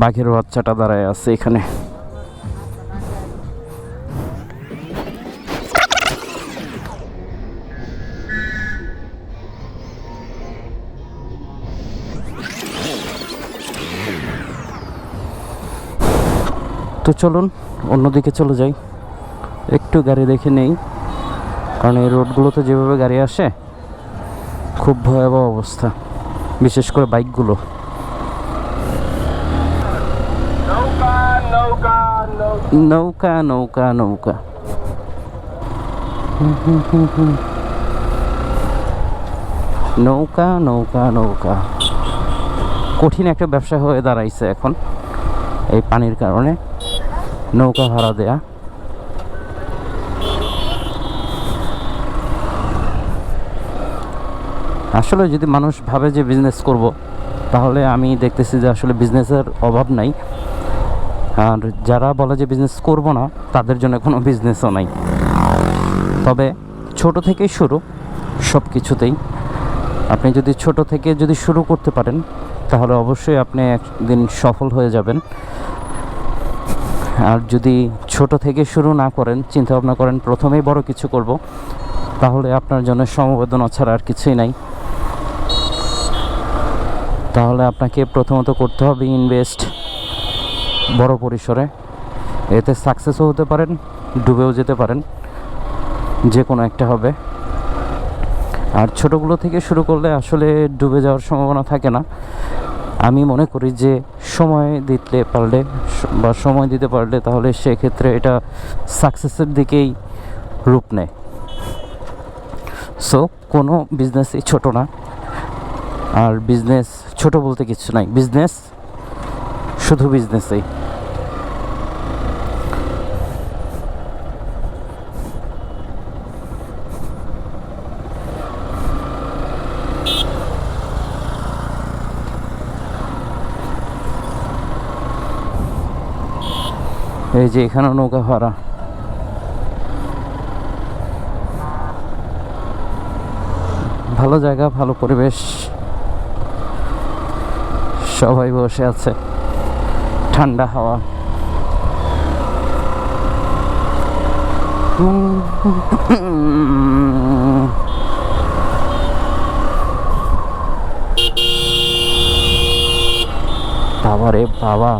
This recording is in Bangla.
বাঘের বাচ্চাটা দাঁড়ায় আছে এখানে। তো চলুন, অন্যদিকে চলে যাই। একটু গাড়ি দেখে নেই, কারণ এই রোডগুলোতে যেভাবে গাড়ি আসে, খুব ভয়াবহ অবস্থা, বিশেষ করে বাইকগুলো। নৌকা নৌকা নৌকা নৌকা। নৌকা নৌকা কঠিন একটা ব্যবসা হয়ে দাঁড়াইছে এখন, এই পানির কারণে। নৌকা ভাড়া দেয়া। আসলে যদি মানুষ ভাবে যে বিজনেস করব, তাহলে আমি দেখতেছি যে আসলে বিজনেসের অভাব নাই। আর যারা বলে যে বিজনেস করব না, তাদের জন্য কোনো বিজনেসও নাই। তবে ছোট থেকেই শুরু, সব কিছুতেই। আপনি যদি ছোট থেকে যদি শুরু করতে পারেন, তাহলে অবশ্যই আপনি একদিন সফল হয়ে যাবেন। আর যদি ছোট থেকে শুরু না করেন চিন্তা ভাবনা করেন, প্রথমেই বড় কিছু করব, তাহলে আপনার জন্য সমবেদনা ছাড়া আর কিছুই নাই। তাহলে আপনাকে প্রথমত করতে হবে ইনভেস্ট বড় পরিসরে। এতে সাকসেসও হতে পারেন, ডুবেও যেতে পারেন। যে কোনো একটা হবে। আর ছোটোগুলো থেকে শুরু করলে আসলে ডুবে যাওয়ার সম্ভাবনা থাকে না। আমি মনে করি যে সময় দিতে পারলে বা সময় দিতে পারলে তাহলে সেক্ষেত্রে এটা সাকসেসের দিকেই রূপ নেয়। সো কোনো বিজনেসই ছোট না। আর বিজনেস ছোট বলতে কিছু নাই। বিজনেস শুধু বিজনেসেই এই যে এখানেও নৌকা ভাড়া। ভালো জায়গা ভালো পরিবেশ। সবাই বসে আছে। ঠান্ডা হাওয়া। বাবা রে বাবা।